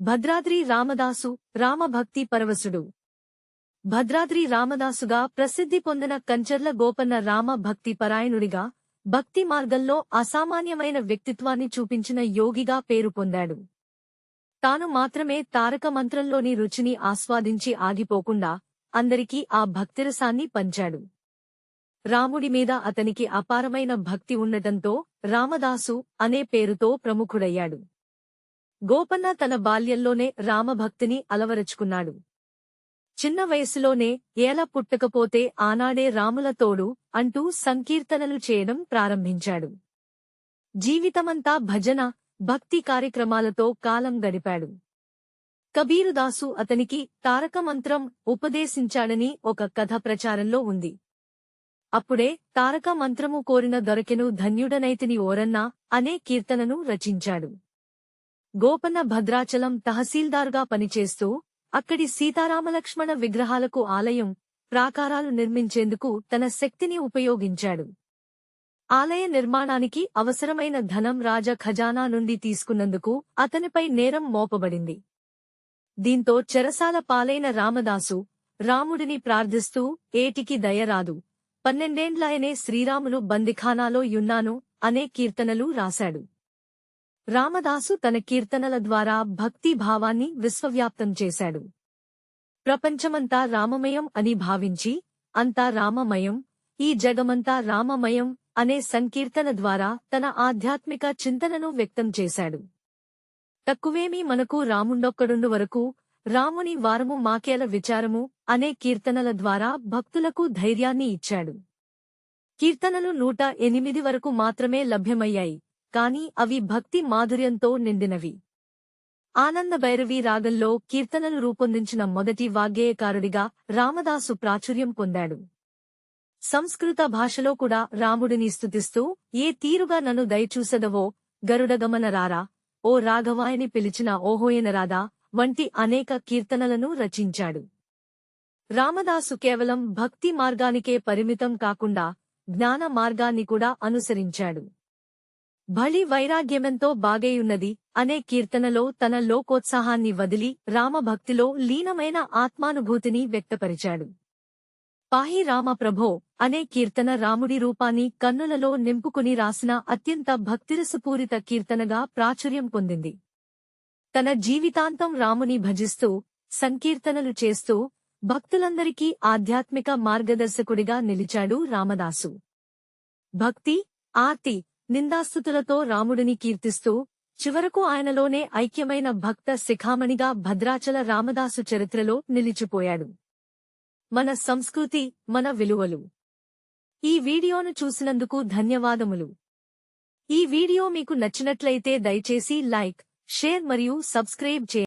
భద్రాద్రి రామదాసు రామభక్తి పరవశుడు. భద్రాద్రి రామదాసుగా ప్రసిద్ధి పొందిన కంచర్ల గోపన్న రామ భక్తి పరాయణుడిగా భక్తి మార్గంలో అసామాన్యమైన వ్యక్తిత్వాన్ని చూపించిన యోగిగా పేరు పొందాడు. తాను మాత్రమే తారక మంత్రంలోని రుచిని ఆస్వాదించి ఆగిపోకుండా అందరికీ ఆ భక్తిరసాన్ని పంచాడు. రాముడి మీద అతనికి అపారమైన భక్తి ఉండటంతో రామదాసు అనే పేరుతో ప్రముఖుడయ్యాడు. గోపన్న తన బాల్యంలోనే రామభక్తిని అలవరచుకున్నాడు. చిన్న వయసులోనే ఏల పుట్టకపోతే ఆనాడే రాముల తోడు అంటూ సంకీర్తనలు చేయడం ప్రారంభించాడు. జీవితమంతా భజన భక్తి కార్యక్రమాలతో కాలం గడిపాడు. కబీరుదాసు అతనికి తారకమంత్రం ఉపదేశించాడని ఒక కథ ప్రచారంలో ఉంది. అప్పుడే తారక మంత్రము కోరిన దొరకెను ధన్యుడనైతిని ఓరన్నా అనే కీర్తనను రచించాడు. గోపన్న భద్రాచలం తహసీల్దార్గా పనిచేస్తూ అక్కడి సీతారామలక్ష్మణ విగ్రహాలకు ఆలయం ప్రాకారాలు నిర్మించేందుకు తన శక్తిని ఉపయోగించాడు. ఆలయ నిర్మాణానికి అవసరమైన ధనం రాజ ఖజానా నుండి తీసుకున్నందుకు అతనిపై నేరం మోపబడింది. దీంతో చెరసాల పాలైన రామదాసు రాముడిని ప్రార్థిస్తూ ఏటికి దయరాదు పన్నెండేండ్లాయనే శ్రీరాములు బందిఖానాలో యున్నాను అనే కీర్తనలు రాశాడు. రామదాసు తన కీర్తనల ద్వారా భక్తి భావాన్ని విశ్వవ్యాప్తం చేశాడు. ప్రపంచమంతా రామమయం అని భావించి అంతా రామమయం ఈ జగమంతా రామమయం అనే సంకీర్తన ద్వారా తన ఆధ్యాత్మిక చింతనను వ్యక్తం చేశాడు. తక్కువేమీ మనకు రాముండొక్కడుండు వరకు రాముని వారము మాకేల విచారము అనే కీర్తనల ద్వారా భక్తులకు ధైర్యాన్ని ఇచ్చాడు. కీర్తనలు నూట ఎనిమిది వరకు మాత్రమే లభ్యమయ్యాయి. కాని అవి భక్తి మాధుర్యంతో నిండినవి. ఆనందభైరవి రాగంలో కీర్తనలు రూపొందించిన మొదటి వాగ్గేయకారుడిగా రామదాసు ప్రాచుర్యం పొందాడు. సంస్కృత భాషలో కూడా రాముడిని స్తుతిస్తూ ఏ తీరుగా నన్ను దయచూసదవో గరుడగమనరారా ఓ రాఘవాయని పిలిచిన ఓహోయనరాదా వంటి అనేక కీర్తనలను రచించాడు. రామదాసు కేవలం భక్తి మార్గానికే పరిమితం కాకుండా జ్ఞాన మార్గాన్ని కూడా అనుసరించాడు. భళి వైరాగ్యమెంతో బాగేయున్నది అనే కీర్తనలో తన లోకోత్సాహాన్ని వదిలి రామభక్తిలో లీనమైన ఆత్మానుభూతిని వ్యక్తపరిచాడు. పాహి రామ ప్రభో అనే కీర్తన రాముడి రూపాన్ని కన్నులలో నింపుకుని రాసిన అత్యంత భక్తిరసపూరిత కీర్తనగా ప్రాచుర్యం పొందింది. తన జీవితాంతం రాముని భజిస్తూ సంకీర్తనలు చేస్తూ భక్తులందరికీ ఆధ్యాత్మిక మార్గదర్శకుడిగా నిలిచాడు రామదాసు. భక్తి ఆర్తి నిందాస్తుతులతో రాముడిని కీర్తిస్తూ చివరకు ఆయనలోనే ఐక్యమైన భక్త శిఖామణిగా భద్రాచల రామదాసు చరిత్రలో నిలిచిపోయాడు. మన సంస్కృతి మన విలువలు. ఈ వీడియోను చూసినందుకు ధన్యవాదములు. ఈ వీడియో మీకు నచ్చినట్లయితే దయచేసి లైక్ షేర్ మరియు సబ్స్క్రైబ్ చేయండి.